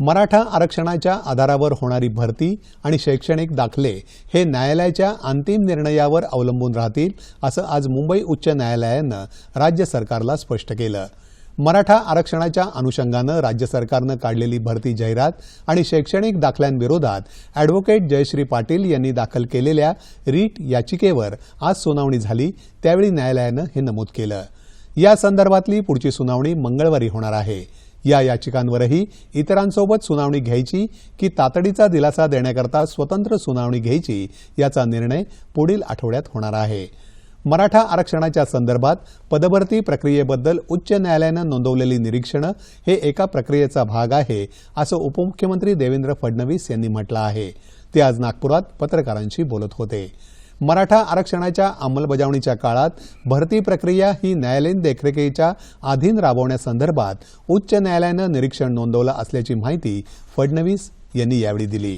मराठा आरक्षणाच्या आधारावर होणारी भरती आणि शैक्षणिक दाखले हे न्यायालयाच्या अंतिम निर्णयावर अवलंबून राहतील असं आज मुंबई उच्च न्यायालयानं राज्य सरकारला स्पष्ट केलं. मराठा आरक्षणाच्या अनुषंगानं राज्य सरकारनं काढलेली भरती जाहिरात आणि शैक्षणिक दाखल्यांविरोधात अॅडव्होकेट जयश्री पाटील यांनी दाखल केलेल्या रीट याचिकेवर आज सुनावणी झाली त्यावेळी न्यायालयानं हे नमूद केलं. या संदर्भातली पुढची सुनावणी मंगळवारी होणार आहे. या याचिकांवरही इतरांसोबत सुनावणी घ्यायची की तातडीचा दिलासा देण्याकरता स्वतंत्र सुनावणी घ्यायची याचा निर्णय पुढील आठवड्यात होणार आहे. मराठा आरक्षणाच्या संदर्भात पदभरती प्रक्रियेबद्दल उच्च न्यायालयानं नोंदवलेली निरीक्षणं हे एका प्रक्रियेचा भाग आहे असं उपमुख्यमंत्री देवेंद्र फडणवीस यांनी म्हटलं आहे. ते आज नागपुरात पत्रकारांशी बोलत होते. मराठा आरक्षणाच्या अंमलबजावणीच्या काळात भरती प्रक्रिया ही न्यायालयीन देखरेखीच्या अधीन राबवण्यासंदर्भात उच्च न्यायालयानं निरीक्षण नोंदवलं असल्याची माहिती फडणवीस यांनी यावेळी दिली.